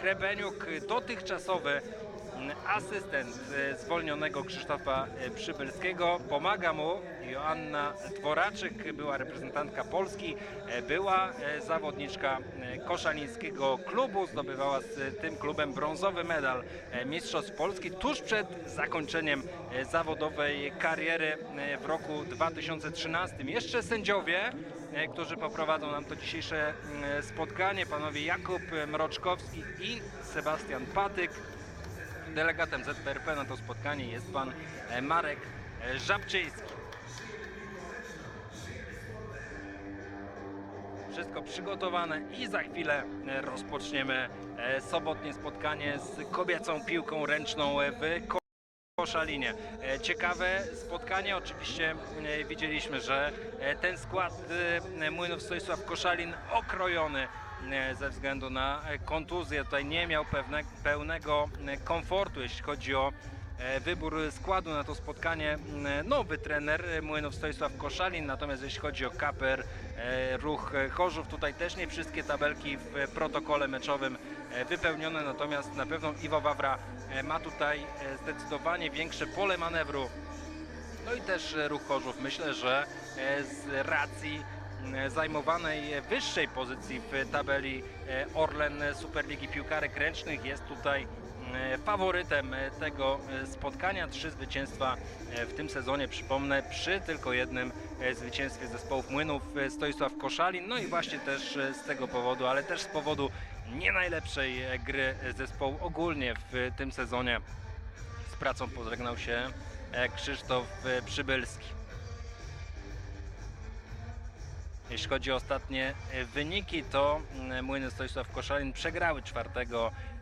Hrebeniuk, dotychczasowy asystent e, zwolnionego Krzysztofa e, Przybylskiego. Pomaga mu Joanna Dworaczyk, była reprezentantka Polski, e, była zawodniczka koszalińskiego klubu, zdobywała z tym klubem brązowy medal Mistrzostw Polski tuż przed zakończeniem zawodowej kariery w roku 2013. Jeszcze sędziowie, którzy poprowadzą nam to dzisiejsze mm, spotkanie, panowie Jakub Mroczkowski i Sebastian Patyk. Delegatem ZPRP na to spotkanie jest pan e, Marek e, Żabczyński. Wszystko przygotowane i za chwilę e, rozpoczniemy e, sobotnie spotkanie z kobiecą piłką ręczną e, w Ko- Koszalinie. E, Ciekawe spotkanie, oczywiście e, widzieliśmy, że e, ten skład Młynów Stojsław Koszalin okrojony ze względu na kontuzję. Tutaj nie miał pewne, pełnego komfortu, jeśli chodzi o wybór składu na to spotkanie. M, Nowy trener Młynów Stojsław Koszalin, natomiast jeśli chodzi o Kaper, e, Ruch Chorzów, tutaj też nie wszystkie tabelki w protokole meczowym wypełnione, natomiast na pewno Iwo Wawra e, ma tutaj e, zdecydowanie większe pole manewru. No i też e, Ruch Chorzów myślę, że e, z racji zajmowanej e, wyższej pozycji w tabeli e, Orlen Superligi Piłkarek Ręcznych jest tutaj faworytem e, tego e, spotkania. Trzy zwycięstwa e, w tym sezonie, przypomnę, przy tylko jednym e, zwycięstwie zespołów Młynów e, Stoisław Koszalin. No i właśnie też e, z tego powodu, ale też z powodu nie najlepszej e, gry zespołu ogólnie w tym sezonie z pracą pożegnał się e, Krzysztof e, Przybylski. Jeśli chodzi o ostatnie wyniki, to mm, Młyny Stoisław Koszalin przegrały 4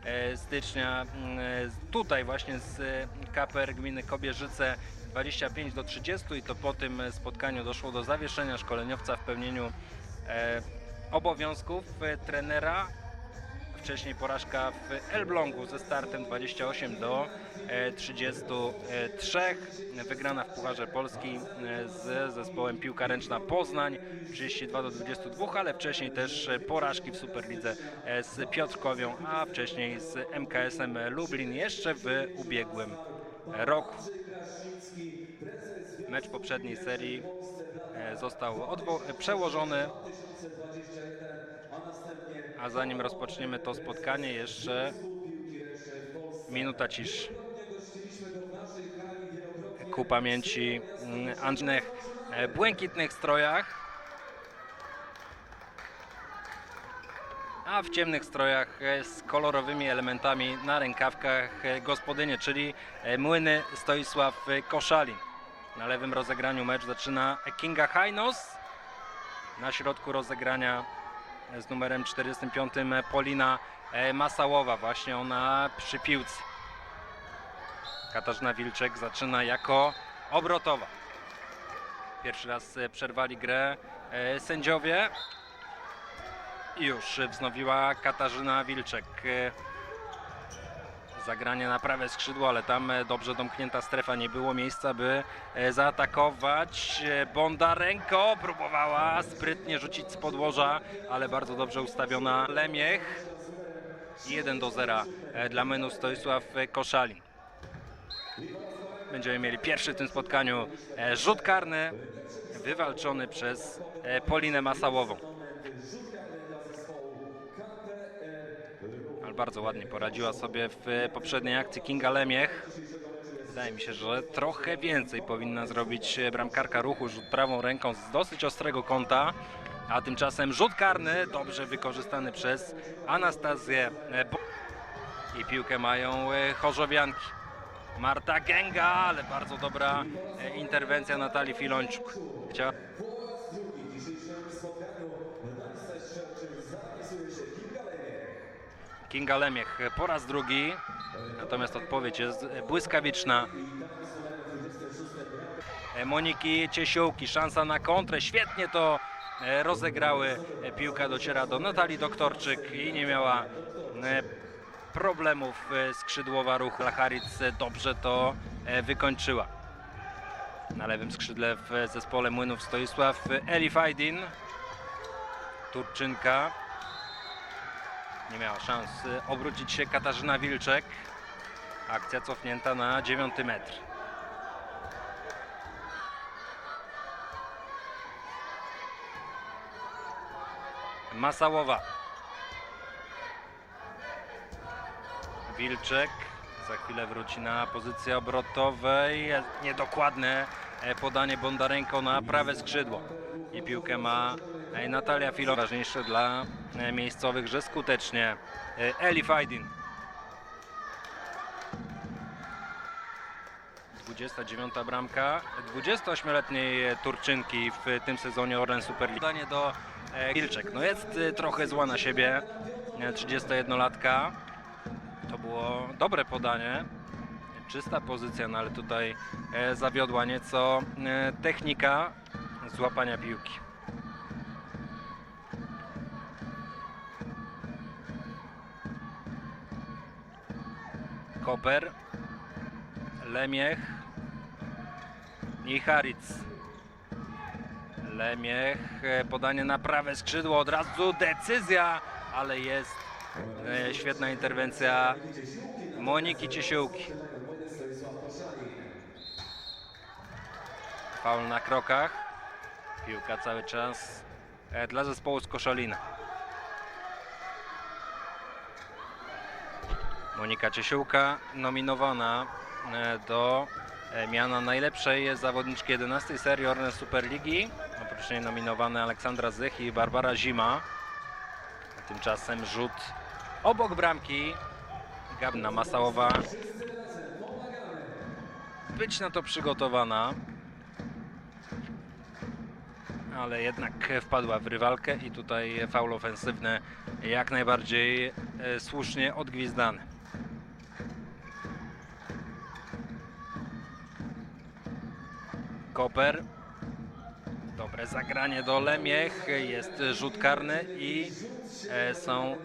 e, stycznia mm, tutaj właśnie z KPR gminy Kobierzyce 25 do 30 i to po tym spotkaniu doszło do zawieszenia szkoleniowca w pełnieniu obowiązków trenera Wcześniej porażka w Elblągu ze startem 28 do e, 33. Wygrana w Pucharze Polski e, z zespołem Piłka Ręczna Poznań 32 do 22, ale wcześniej też e, porażki w Superlidze e, z Piotrkowią, a wcześniej z MKS-em Lublin jeszcze w ubiegłym roku. Mecz poprzedniej serii e, został przełożony a zanim rozpoczniemy to spotkanie, jeszcze minuta ciszy. Ku pamięci mm, Andrzejnych e, błękitnych strojach, a w ciemnych strojach e, z kolorowymi elementami na rękawkach e, gospodynie, czyli młyny Stoisław Koszalin. Na lewym rozegraniu mecz zaczyna Kinga Hajnos. Na środku rozegrania z numerem 45 Polina e, Masałowa, właśnie ona przy piłce. Katarzyna Wilczek zaczyna jako obrotowa. Pierwszy raz e, przerwali grę e, sędziowie. Już wznowiła Katarzyna Wilczek. Zagranie na prawe skrzydło, ale tam e, dobrze domknięta strefa, nie było miejsca, by e, zaatakować. E, Bondarenko próbowała sprytnie rzucić z podłoża, ale bardzo dobrze ustawiona Lemiech. 1 do 0 e, dla menu Stoisław Koszalin. Będziemy mieli pierwszy w tym spotkaniu rzut karny wywalczony przez Polinę Masałową. Bardzo ładnie poradziła sobie w poprzedniej akcji Kinga Lemiech. Wydaje mi się, że trochę więcej powinna zrobić bramkarka ruchu. Rzut prawą ręką z dosyć ostrego kąta. A tymczasem rzut karny dobrze wykorzystany przez Anastazję Bo- i piłkę mają e, chorzowianki. Marta Gęga, ale bardzo dobra e, interwencja Natalii Filończuk. Chciała... Kinga Lemiech po raz drugi, natomiast odpowiedź jest błyskawiczna. E, Moniki Ciesiółki, szansa na kontrę, świetnie to e, rozegrały. Piłka dociera do Natalii Doktorczyk i nie miała e, problemów skrzydłowa ruchu. Lacharic dobrze to wykończyła. Na lewym skrzydle w zespole Młynów Stoisław Eli Fajdin, Turczynka. Nie miała szans y, obrócić się Katarzyna Wilczek. Akcja cofnięta na dziewiąty metr. Masałowa. Wilczek za chwilę wróci na pozycję obrotowej. Niedokładne e, podanie Bondarenko na prawe skrzydło. I piłkę ma e, Natalia Filo. Ważniejsze dla miejscowych, że skutecznie e, Eli Fajdin. 29 bramka 28-letniej Turczynki w tym sezonie Orlen Super League. Podanie do e, Wilczek. No jest e, trochę zła na siebie. e, 31-latka. To było dobre podanie. Czysta pozycja, no ale tutaj e, zawiodła nieco e, technika złapania piłki. Koper, Lemiech i. Lemiech, e, podanie na prawe skrzydło, od razu decyzja, ale jest e, świetna interwencja Moniki Ciesiółki. Faul na krokach. Piłka cały czas e, dla zespołu z Koszalina. Monika Ciesiółka nominowana e, do miana najlepszej zawodniczki 11 serii Orlen Superligi. Oprócz niej nominowane Aleksandra Zych i Barbara Zima. Tymczasem rzut obok bramki. Gabna Masałowa być na to przygotowana. Ale jednak wpadła w rywalkę i tutaj faul ofensywny jak najbardziej e, słusznie odgwizdany. Koper. Dobre zagranie do Lemiech. Jest rzut karny i e, są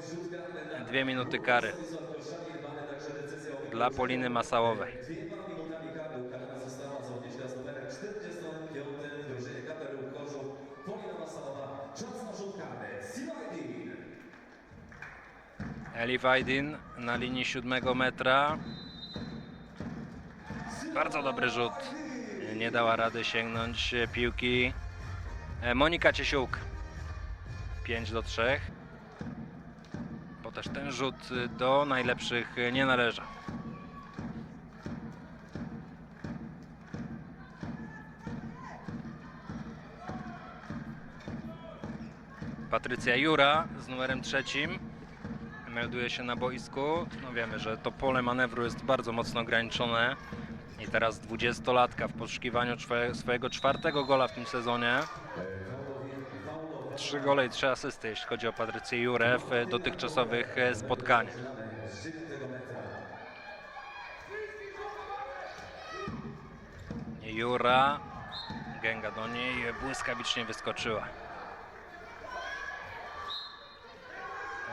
dwie minuty kary dla Poliny Masałowej. Dwiema minutami kary ukarana została zawodniczka z numerem 45 w drużynie Kapeluch Chorzów. Polina Masałowa, czas na rzut karny. Silajdin. Eli Wajdin na linii siódmego metra. Bardzo dobry rzut. Nie dała rady sięgnąć piłki. E, Monika Ciesiółk. 5 do 3. Bo też ten rzut do najlepszych nie należał. Patrycja Jura z numerem trzecim melduje się na boisku. No wiemy, że to pole manewru jest bardzo mocno ograniczone. I teraz 20-latka w poszukiwaniu swojego czwartego gola w tym sezonie. Trzy gole i trzy asysty, jeśli chodzi o Patrycję Jurę w dotychczasowych e, spotkaniach. Jura, gęga do niej, błyskawicznie wyskoczyła.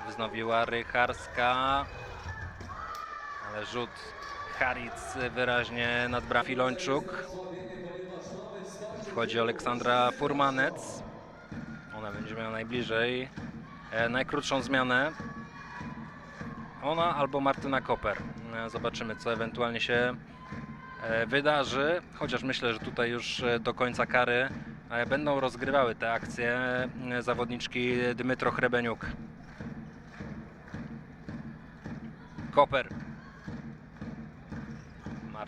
Wznowiła Rycharska, ale rzut Haric wyraźnie nad bramą Filończuk. Wchodzi Aleksandra Furmanec. Ona będzie miała najbliżej e, najkrótszą zmianę. Ona albo Martyna Koper. E, Zobaczymy, co ewentualnie się e, wydarzy. Chociaż myślę, że tutaj już e, do końca kary e, będą rozgrywały te akcje e, zawodniczki Dmytro Hrebeniuk. Koper.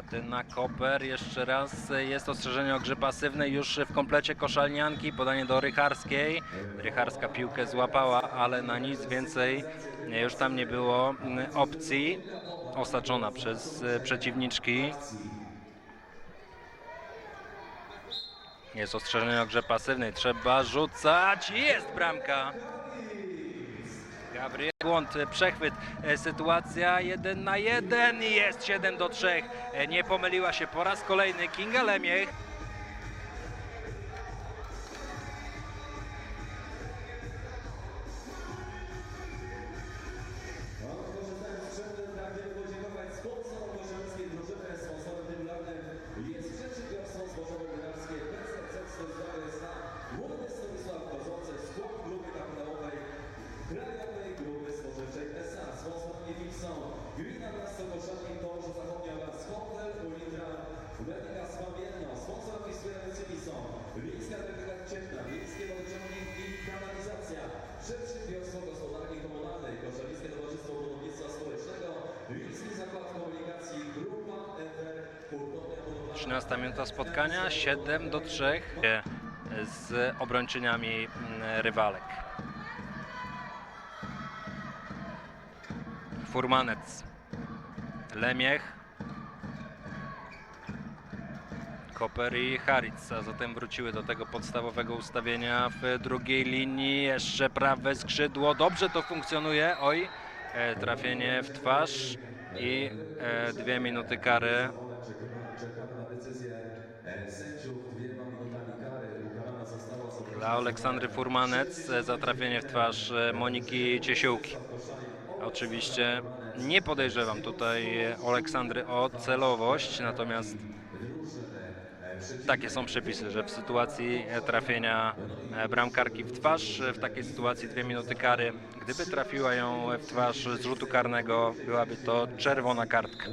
Martyna Koper jeszcze raz jest ostrzeżenie o grze pasywnej już w komplecie koszalnianki. Podanie do Rycharskiej. Rycharska piłkę złapała, ale na nic więcej już tam nie było mm, opcji. Osaczona przez e, przeciwniczki. Jest ostrzeżenie o grze pasywnej. Trzeba rzucać. Jest bramka. Gabriel Błąd, e, przechwyt, e, sytuacja 1 na 1 i jest 7 do 3. E, Nie pomyliła się po raz kolejny Kinga Lemiech. 13 minuta spotkania, 7 do 3 z obrończyniami mm, rywalek. Furmanec, Lemiech, Koper i Haritz, a zatem wróciły do tego podstawowego ustawienia w drugiej linii. Jeszcze prawe skrzydło, dobrze to funkcjonuje. Oj, e, trafienie w twarz i e, dwie minuty kary decyzję e, sędziów. Dwiema minutami kary ukarana została Dla Aleksandry Furmanec e, za trafienie w twarz e, Moniki Ciesiłki. Oczywiście nie podejrzewam tutaj Aleksandry o celowość, natomiast takie są przepisy, że w sytuacji trafienia bramkarki w twarz, w takiej sytuacji dwie minuty kary, gdyby trafiła ją w twarz z rzutu karnego, byłaby to czerwona kartka.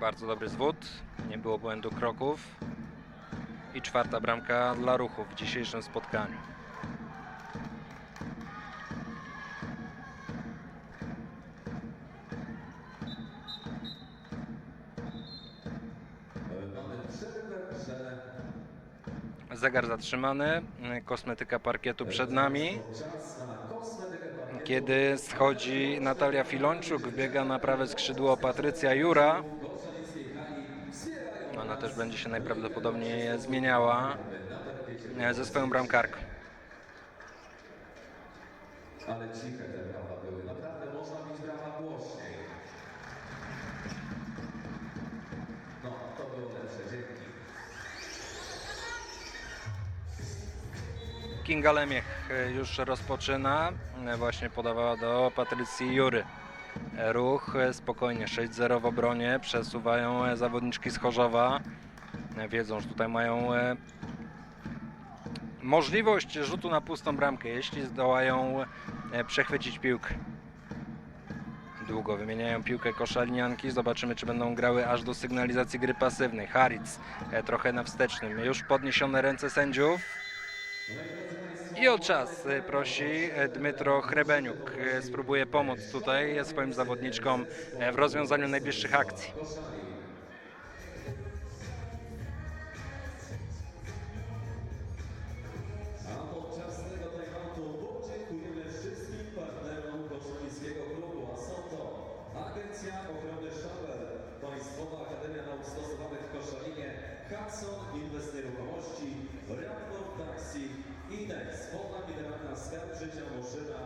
Bardzo dobry zwód, nie było błędu kroków. I czwarta bramka dla ruchu w dzisiejszym spotkaniu. Zegar zatrzymany, kosmetyka parkietu przed nami. Kiedy schodzi Natalia Filończuk, wbiega na prawe skrzydło Patrycja Jura. Też będzie się najprawdopodobniej zmieniała e, ze swoją bramkarką. Ale ciche te brawa były. Naprawdę można mieć brawa głośniej. No, to było lepsze. Dzięki. Kinga Lemiech e, już rozpoczyna. E, Właśnie podawała do Patrycji Jury. Ruch e, spokojnie 6-0 w obronie. Przesuwają e, zawodniczki z Chorzowa. E, Wiedzą, że tutaj mają możliwość rzutu na pustą bramkę, jeśli zdołają przechwycić piłkę. Długo wymieniają piłkę koszalinianki. Zobaczymy, czy będą grały aż do sygnalizacji gry pasywnej. Haric trochę na wstecznym. Już podniesione ręce sędziów. I o czas e, prosi e, Dmytro Chrebeniuk. E, Spróbuje pomóc tutaj swoim zawodniczkom w rozwiązaniu najbliższych akcji. Inex, Woda Mineralna Skarb Życia Moszyna,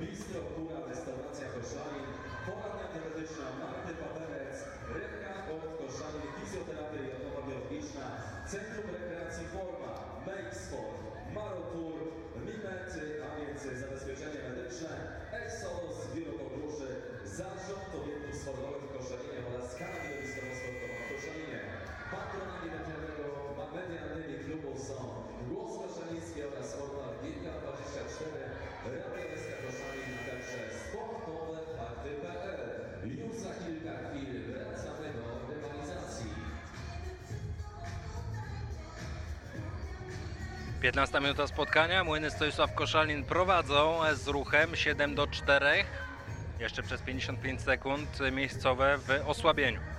Bistro Kura, Restauracja Koszalin, Poradnia Dietetyczna Marty Paperec, Reka od Koszalin, Fizjoterapia i Odnowa Biologiczna, Centrum Rekreacji Forma, Make Sport, Marotur, Mimet, a więc zabezpieczenie medyczne, Exodus, Biuro Podróży, Zarząd Obiektów Sportowych w Koszalinie oraz Skala Widowiskowa Sportowa w Koszalinie. Patronami medialnego, medialnymi klubu są Głos Koszaliński oraz Portal Gilka24, Radio SK Koszalin, a także sportowe fakty.pl. Już za kilka chwil wracamy do rywalizacji. 15 minuta spotkania. Młyny Stojusław Koszalin prowadzą z ruchem 7 do 4. Jeszcze przez 55 sekund miejscowe w osłabieniu.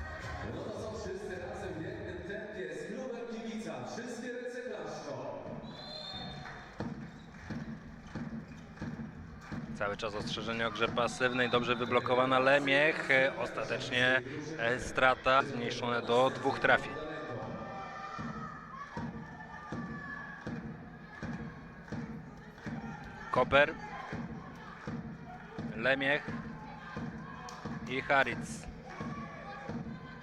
Cały czas ostrzeżenie o grze pasywnej, dobrze wyblokowana Lemiech. E, Ostatecznie e, strata zmniejszone do dwóch trafień. Koper, Lemiech i Haritz.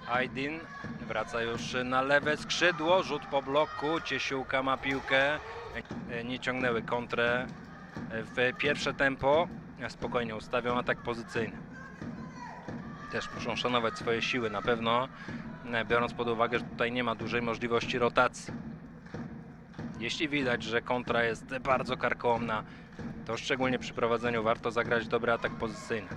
Aydin wraca już na lewe skrzydło, rzut po bloku, Ciesiłka ma piłkę, E, nie ciągnęły kontrę w pierwsze tempo, spokojnie ustawią atak pozycyjny. Też muszą szanować swoje siły na pewno, e, biorąc pod uwagę, że tutaj nie ma dużej możliwości rotacji. Jeśli widać, że kontra jest bardzo karkołomna, To szczególnie przy prowadzeniu warto zagrać dobry atak pozycyjny.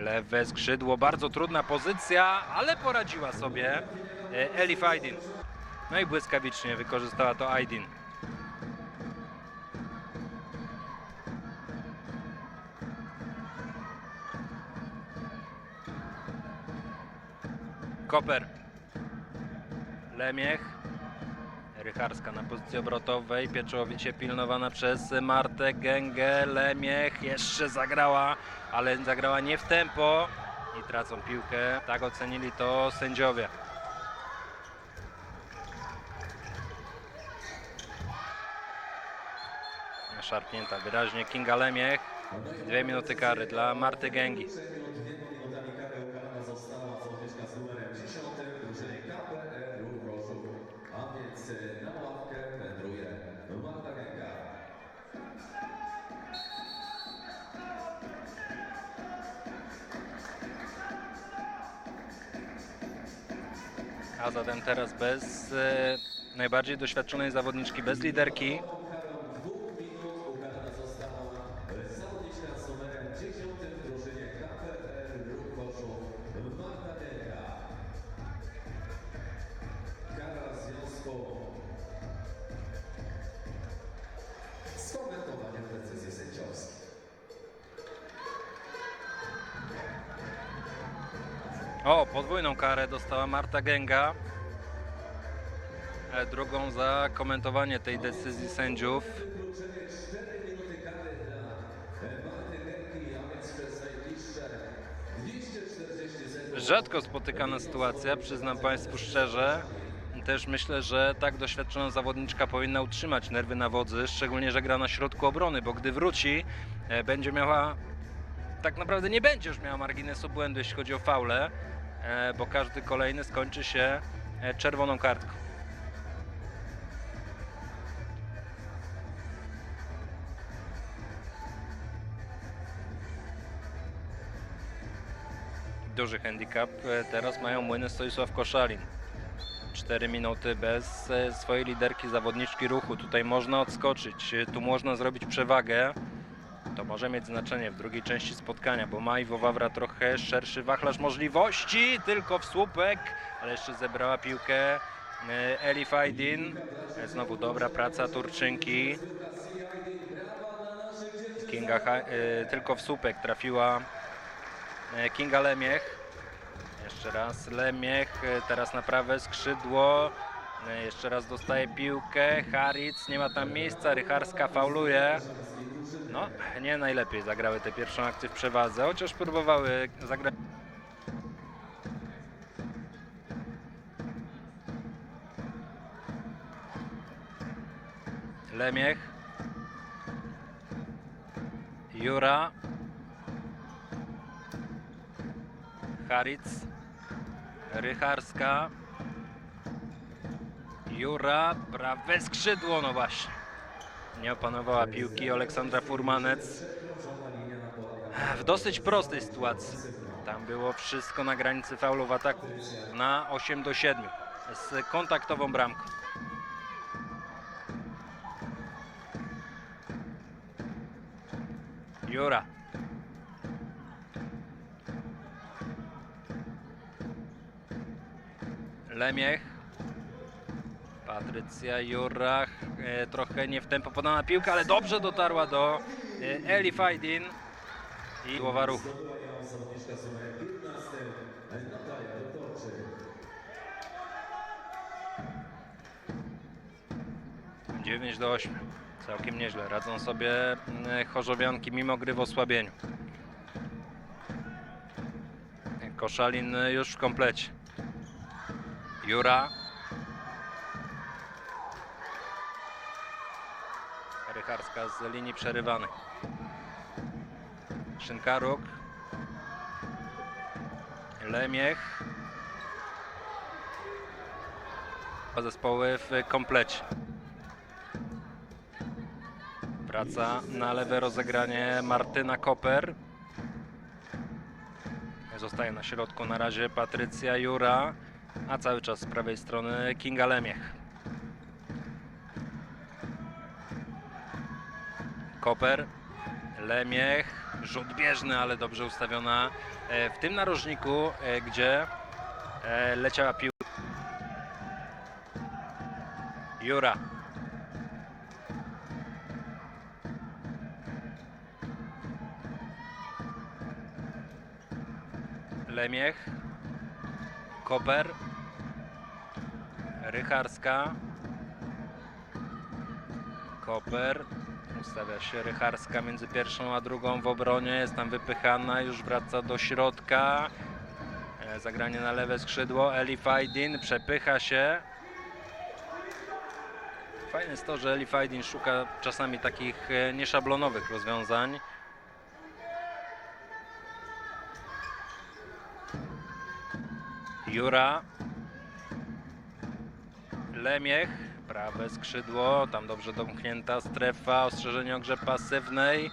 Lewe skrzydło, bardzo trudna pozycja, ale poradziła sobie e, Elif Aydin. No i błyskawicznie wykorzystała to Aydin. Koper. Lemiech. Rycharska na pozycji obrotowej, pieczołowicie pilnowana przez Martę Gęgę, Lemiech jeszcze zagrała, ale zagrała nie w tempo i tracą piłkę. Tak ocenili to sędziowie. Szarpnięta wyraźnie Kinga Lemiech. Dwie minuty kary dla Marty Gęgi. A zatem teraz bez e, najbardziej doświadczonej zawodniczki, bez liderki. O, podwójną karę dostała Marta Gęga. E, Drugą za komentowanie tej decyzji sędziów. Wykluczenie 4 minuty kary dla Marty Gęgi, a więc przez najbliższe 240 sekund. Rzadko spotykana sytuacja, przyznam Państwu szczerze. Też myślę, że tak doświadczona zawodniczka powinna utrzymać nerwy na wodzy, szczególnie, że gra na środku obrony, bo gdy wróci, e, będzie miała, tak naprawdę nie będzie już miała marginesu błędu, jeśli chodzi o faule, bo każdy kolejny skończy się e, czerwoną kartką. Duży handicap e, teraz mają młyny Stoisław Koszalin. 4 minuty bez e, swojej liderki zawodniczki ruchu. Tutaj można odskoczyć, e, tu można zrobić przewagę. To może mieć znaczenie w drugiej części spotkania, bo ma Iwo Wawra trochę szerszy wachlarz możliwości, tylko w słupek, ale jeszcze zebrała piłkę e, Elif Aydin. E, Znowu dobra praca Turczynki. Kinga, e, tylko w słupek trafiła e, Kinga Lemiech. Jeszcze raz Lemiech, teraz na prawe skrzydło. Jeszcze raz dostaje piłkę. Haric, nie ma tam miejsca. Rycharska fauluje. No, nie najlepiej zagrały tę pierwszą akcję w przewadze, chociaż próbowały zagrać. Lemiech. Jura. Haric. Rycharska. Jura, prawe skrzydło, no właśnie. Nie opanowała piłki Aleksandra Furmanec. W dosyć prostej sytuacji. Tam było wszystko na granicy faulu w ataku. Na 8 do 7. Z kontaktową bramką. Jura. Lemiech. Patrycja Jurach. E, trochę nie w tempo podana piłka, ale dobrze dotarła do e, Eli Fajdin. I głowa ruchu. Zdobyła ją zawodniczka z numerem 15 Natalia Doktorczyk. 9 do 8. Całkiem nieźle. Radzą sobie mm, chorzowianki mimo gry w osłabieniu. Koszalin już w komplecie. Jura. Rycharska z linii przerywanej. Szynkaruk. Lemiech. Zespoły w komplecie. Wraca na lewe rozegranie Martyna Koper. Zostaje na środku na razie Patrycja Jura, a cały czas z prawej strony Kinga Lemiech. Koper, Lemiech, rzut bieżny, ale dobrze ustawiona e, w tym narożniku, e, gdzie e, leciała piłka. Jura. Lemiech. Koper. Rycharska. Koper. Ustawia się Rycharska między pierwszą a drugą w obronie. Jest tam wypychana, już wraca do środka. E, Zagranie na lewe skrzydło. Eli Fajdin przepycha się. Fajne jest to, że Eli Fajdin szuka czasami takich e, nieszablonowych rozwiązań. Jura. Lemiech. Prawe skrzydło. Tam dobrze domknięta strefa. Ostrzeżenie o grze pasywnej.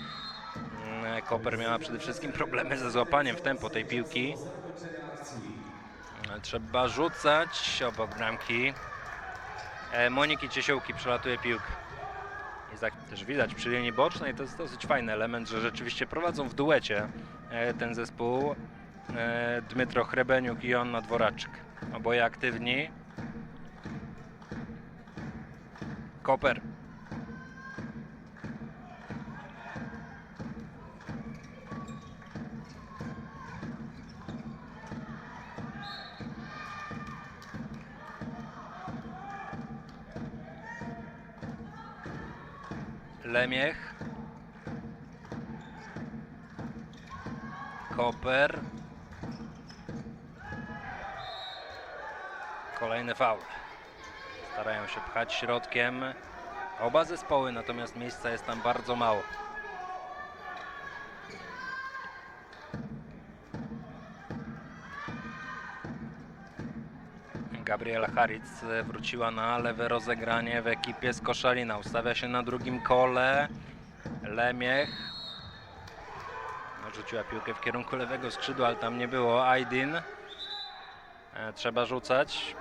Mm, Koper miała przede wszystkim problemy ze złapaniem w tempo tej piłki. Trzeba rzucać obok bramki. E, Moniki Ciesiółki przelatuje piłkę. I tak też widać przy linii bocznej, to jest dosyć fajny element, że rzeczywiście prowadzą w duecie e, ten zespół e, Dmytro Chrebeniuk i Joanna Dworaczek. Oboje aktywni. Koper. Lemiech. Koper. Kolejny faul. Starają się pchać środkiem oba zespoły, natomiast miejsca jest tam bardzo mało. Gabriela Haric wróciła na lewe rozegranie w ekipie z Koszalina. Ustawia się na drugim kole. Lemiech. Rzuciła piłkę w kierunku lewego skrzydła, ale tam nie było. Aydin. E, Trzeba rzucać.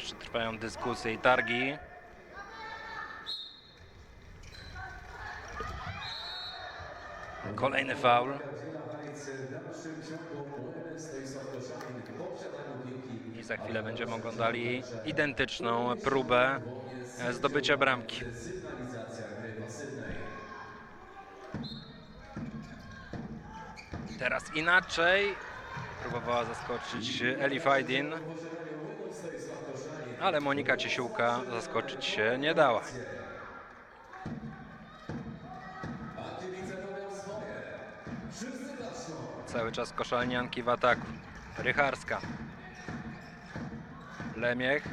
Jeszcze trwają dyskusje i targi. Kolejny faul. I za chwilę będziemy oglądali identyczną próbę zdobycia bramki. Teraz inaczej. Próbowała zaskoczyć Eli Fajdin. Ale Monika Ciesiółka zaskoczyć się nie dała. Cały czas koszalnianki w ataku. Rycharska. Lemiech.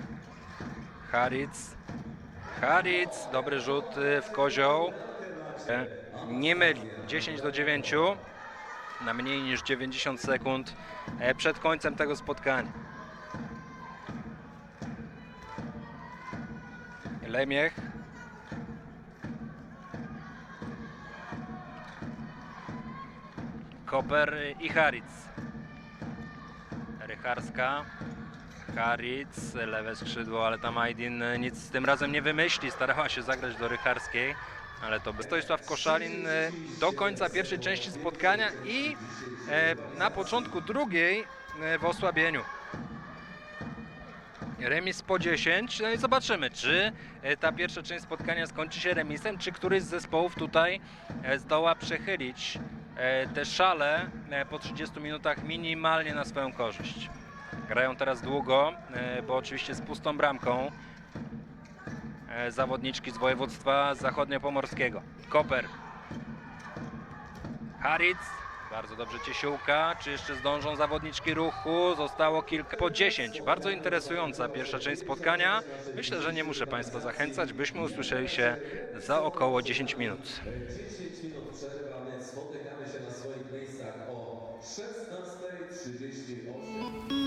Haric. Haric. Dobry rzut y, w kozioł. E, Nie myli. 10 do 9 na mniej niż 90 sekund e, przed końcem tego spotkania. Lemiech. Koper i Haric. Rycharska. Haric, lewe skrzydło, ale tam Aydin nic tym razem nie wymyśli. Starała się zagrać do Rycharskiej, ale to bez. Stojsław Koszalin e, do końca pierwszej części spotkania i e, na początku drugiej e, w osłabieniu. Remis po 10. No i zobaczymy, czy e, ta pierwsza część spotkania skończy się remisem, czy któryś z zespołów tutaj e, zdoła przechylić e, te szale po 30 minutach minimalnie na swoją korzyść. Grają teraz długo, bo oczywiście z pustą bramką zawodniczki z województwa zachodniopomorskiego. Koper. Haric. Bardzo dobrze Ciesiółka. Czy jeszcze zdążą zawodniczki ruchu? Zostało kilka po 10. Bardzo interesująca pierwsza część spotkania. Myślę, że nie muszę Państwa zachęcać, byśmy usłyszeli się za około 10 minut. 10 minut więc spotykamy się na swoich miejscach o 16.38.